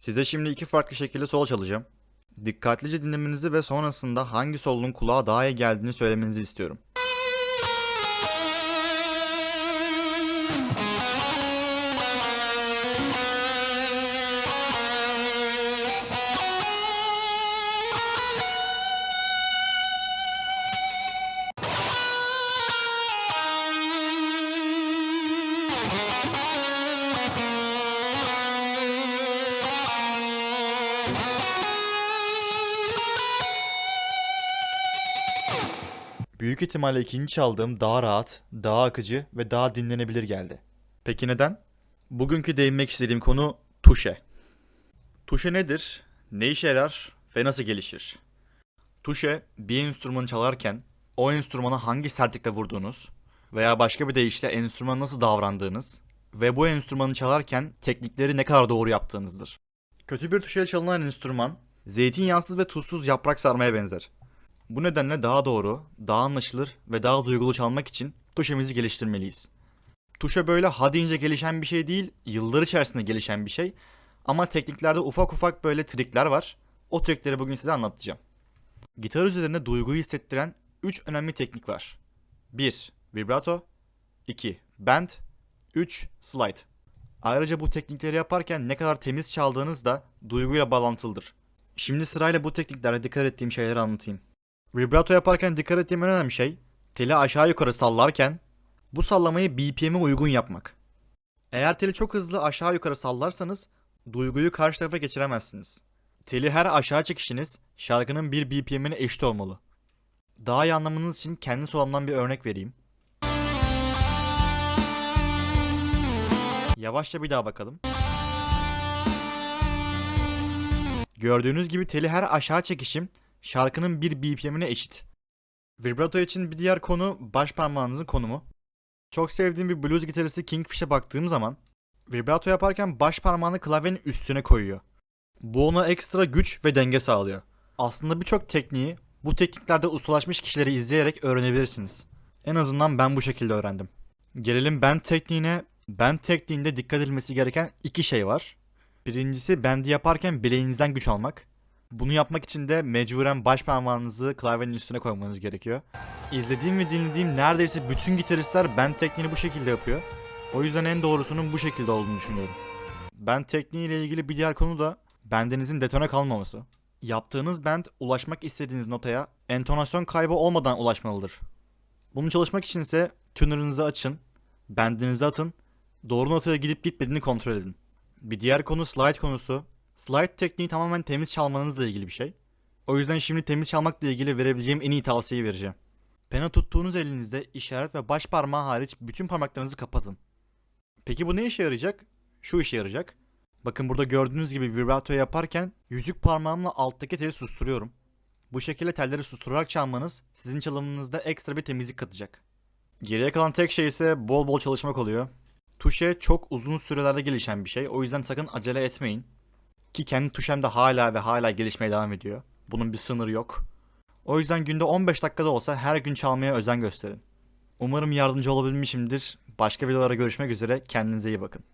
Size şimdi iki farklı şekilde sol çalacağım. Dikkatlice dinlemenizi ve sonrasında hangi solun kulağa daha iyi geldiğini söylemenizi istiyorum. Büyük ihtimalle ikinci çaldığım daha rahat, daha akıcı ve daha dinlenebilir geldi. Peki neden? Bugünkü değinmek istediğim konu tuşe. Tuşe nedir? Ne işe yarar ve nasıl gelişir? Tuşe bir enstrümanı çalarken o enstrümana hangi sertlikle vurduğunuz veya başka bir deyişle enstrümana nasıl davrandığınız ve bu enstrümanı çalarken teknikleri ne kadar doğru yaptığınızdır. Kötü bir tuşayla çalınan enstrüman zeytinyağsız ve tuzsuz yaprak sarmaya benzer. Bu nedenle daha doğru, daha anlaşılır ve daha duygulu çalmak için tuşemizi geliştirmeliyiz. Tuşa böyle ha deyince gelişen bir şey değil, yıllar içerisinde gelişen bir şey. Ama tekniklerde ufak ufak böyle trikler var. O trikleri bugün size anlatacağım. Gitar üzerinde duyguyu hissettiren 3 önemli teknik var. 1. Vibrato 2. Bend 3. Slide. Ayrıca bu teknikleri yaparken ne kadar temiz çaldığınız da duyguyla bağlantılıdır. Şimdi sırayla bu tekniklerde dikkat ettiğim şeyleri anlatayım. Vibrato yaparken dikkat ettiğim en önemli şey teli aşağı yukarı sallarken bu sallamayı BPM'e uygun yapmak. Eğer teli çok hızlı aşağı yukarı sallarsanız duyguyu karşı tarafa geçiremezsiniz. Teli her aşağı çekişiniz şarkının bir BPM'ine eşit olmalı. Daha iyi anlamanız için kendi solumdan bir örnek vereyim. Yavaşça bir daha bakalım. Gördüğünüz gibi teli her aşağı çekişim şarkının bir BPM'ine eşit. Vibrato için bir diğer konu baş parmağınızın konumu. Çok sevdiğim bir blues gitaristi Kingfish'e baktığım zaman vibrato yaparken baş parmağını klavyenin üstüne koyuyor. Bu ona ekstra güç ve denge sağlıyor. Aslında birçok tekniği bu tekniklerde ustalaşmış kişileri izleyerek öğrenebilirsiniz. En azından ben bu şekilde öğrendim. Gelelim bend tekniğine. Bend tekniğinde dikkat edilmesi gereken iki şey var. Birincisi bendi yaparken bileğinizden güç almak. Bunu yapmak için de mecburen baş parmağınızı klavyenin üstüne koymanız gerekiyor. İzlediğim ve dinlediğim neredeyse bütün gitaristler bend tekniğini bu şekilde yapıyor. O yüzden en doğrusunun bu şekilde olduğunu düşünüyorum. Bend tekniği ile ilgili bir diğer konu da bendinizin detone kalmaması. Yaptığınız bend ulaşmak istediğiniz notaya entonasyon kaybı olmadan ulaşmalıdır. Bunu çalışmak için ise tuner'ınızı açın, bendinizi atın, doğru notaya gidip gitmediğini kontrol edin. Bir diğer konu slide konusu. Slide tekniği tamamen temiz çalmanızla ilgili bir şey. O yüzden şimdi temiz çalmakla ilgili verebileceğim en iyi tavsiyeyi vereceğim. Pena tuttuğunuz elinizde işaret ve baş parmağı hariç bütün parmaklarınızı kapatın. Peki bu ne işe yarayacak? Şu işe yarayacak. Bakın burada gördüğünüz gibi vibrato yaparken yüzük parmağımla alttaki teli susturuyorum. Bu şekilde telleri susturarak çalmanız sizin çalımınızda ekstra bir temizlik katacak. Geriye kalan tek şey ise bol bol çalışmak oluyor. Tuşe çok uzun sürelerde gelişen bir şey. O yüzden sakın acele etmeyin. Ki kendi tuşem de hala ve hala gelişmeye devam ediyor. Bunun bir sınırı yok. O yüzden günde 15 dakikada olsa her gün çalmaya özen gösterin. Umarım yardımcı olabilmişimdir. Başka videolara görüşmek üzere. Kendinize iyi bakın.